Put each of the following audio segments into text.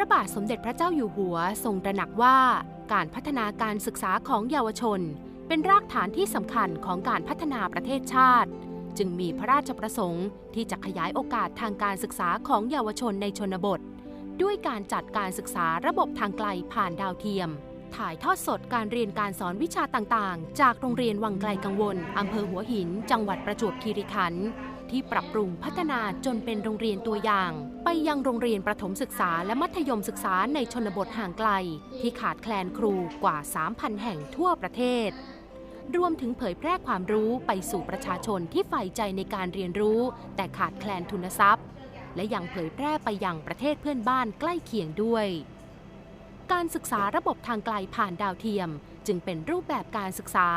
ระบาทสมเด็จพระเจ้าอยู่หัวทรงตระหนักว่าการพัฒนาการศึกษาของเยาวชน เป็นรากฐานที่สำคัญของการพัฒนาประเทศชาติ จึงมีพระราชประสงค์ที่จะขยายโอกาสทางการศึกษาของเยาวชนในชนบท ด้วยการจัดการศึกษาระบบทางไกลผ่านดาวเทียม ถ่ายทอดสดการเรียนการสอนวิชาต่างๆ จากโรงเรียนวังไกลกังวล อำเภอหัวหิน จังหวัดประจวบคีรีขันธ์ที่ปรับปรุงพัฒนาจนเป็นโรงเรียนตัวอย่าง ไปยังโรงเรียนประถมศึกษาและมัธยมศึกษาในชนบทห่างไกล ที่ขาดแคลนครูกว่า 3,000 แห่งทั่วประเทศ รวมถึงเผยแพร่ความรู้ไปสู่ประชาชนที่ใฝ่ใจในการเรียนรู้ แต่ขาดแคลนทุนทรัพย์ และยังเผยแพร่ไปยังประเทศเพื่อนบ้านใกล้เคียงด้วย การศึกษาระบบทางไกลผ่านดาวเทียม จึงเป็นรูปแบบการศึกษา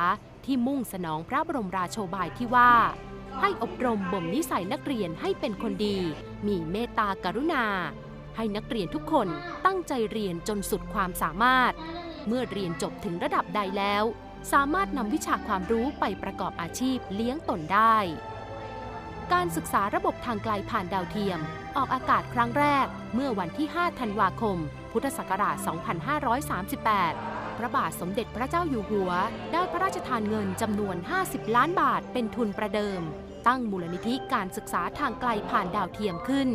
ที่มุ่งสนองพระบรมราโชบายที่ว่า ให้อบรมบ่มนิสัยนักเรียนให้เป็นคนดี มีเมตตากรุณา ให้นักเรียนทุกคนตั้งใจเรียนจนสุดความสามารถ เมื่อเรียนจบถึงระดับใดแล้ว สามารถนำวิชาความรู้ไปประกอบอาชีพเลี้ยงตนได้ การศึกษาระบบทางไกลผ่านดาวเทียม ออกอากาศครั้งแรก เมื่อวันที่ 5 ธันวาคม พุทธศักราช 2538 พระบาทสมเด็จพระเจ้าอยู่หัว ได้พระราชทานเงินจำนวน 50 ล้านบาทเป็นทุนประเดิม ตั้งมูลนิธิการศึกษาทางไกลผ่านดาวเทียมขึ้น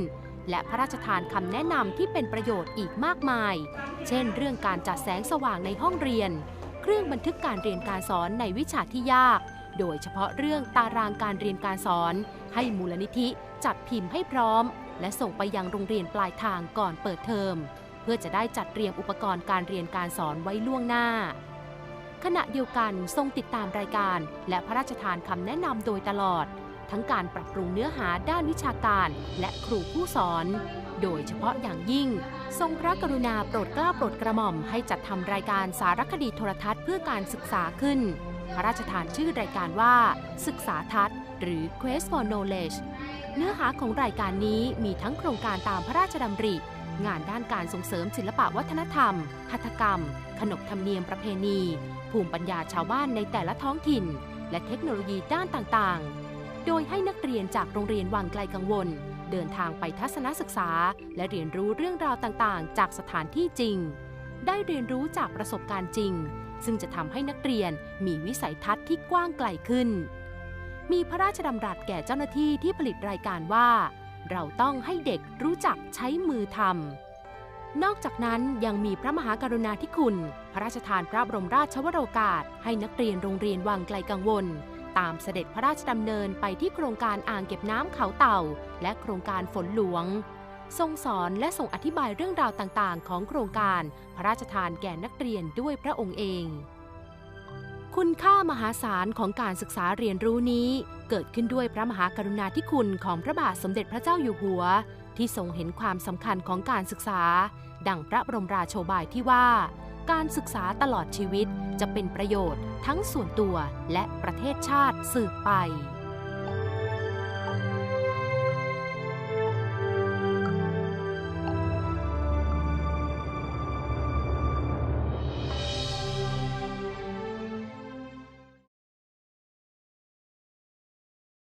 และพระราชทานคำแนะนำที่เป็นประโยชน์อีกมากมาย เช่น เรื่องการจัดแสงสว่างในห้องเรียน เครื่องบันทึกการเรียนการสอนในวิชาที่ยาก โดยเฉพาะเรื่องตารางการเรียนการสอน ให้มูลนิธิจัดพิมพ์ให้พร้อม และส่งไปยังโรงเรียนปลายทางก่อนเปิดเทอม เพื่อจะได้จัดเตรียมอุปกรณ์การเรียนการสอนไว้ล่วงหน้า ขณะเดียวกันทรงติดตามรายการ และพระราชทานคำแนะนำโดยตลอด ทั้งการปรับปรุงเนื้อหาด้านวิชาการและครูผู้สอน โดยเฉพาะอย่างยิ่ง ทรงพระกรุณาโปรดเกล้าโปรดกระหม่อมให้จัดทำรายการสารคดีโทรทัศน์เพื่อการศึกษาขึ้น พระราชทานชื่อรายการว่า ศึกษาทัศน์หรือ Quest for Knowledge เนื้อหาของรายการนี้มีทั้งโครงการตามพระราชดำริ งานด้านการส่งเสริมศิลปะวัฒนธรรม หัตถกรรม ขนบธรรมเนียมประเพณี ภูมิปัญญาชาวบ้านในแต่ละท้องถิ่น และเทคโนโลยีด้านต่างๆ โดยให้นักเรียนจากโรงเรียนวังไกลกังวล เดินทางไปทัศนศึกษา และเรียนรู้เรื่องราวต่างๆ จากสถานที่จริง ได้เรียนรู้จากประสบการณ์จริง ซึ่งจะทำให้นักเรียนมีวิสัยทัศน์ที่กว้างไกลขึ้น มีพระราชดำรัสแก่เจ้าหน้าที่ที่ผลิตรายการว่า เราต้องให้เด็กรู้จักใช้มือทำนอกจากนั้นยังมีพระมหากรุณาธิคุณ พระราชทานพระบรมราชวโรกาส ให้นักเรียนโรงเรียนวังไกลกังวล ตามเสด็จพระราชดำเนินไปที่โครงการอ่างเก็บน้ำเขาเต่า และโครงการฝนหลวง ทรงสอนและส่งอธิบายเรื่องราวต่างๆ ของโครงการพระราชทานแก่นักเรียนด้วยพระองค์เอง คุณค่ามหาศาลของการศึกษาเรียนรู้นี้ เกิดขึ้นด้วยพระมหากรุณาธิคุณของพระบาทสมเด็จพระเจ้าอยู่หัว ที่ทรงเห็นความสำคัญของการศึกษา ดังพระบรมราโชบายที่ว่า การศึกษาตลอดชีวิตจะเป็นประโยชน์ทั้งส่วนตัวและประเทศชาติสืบไป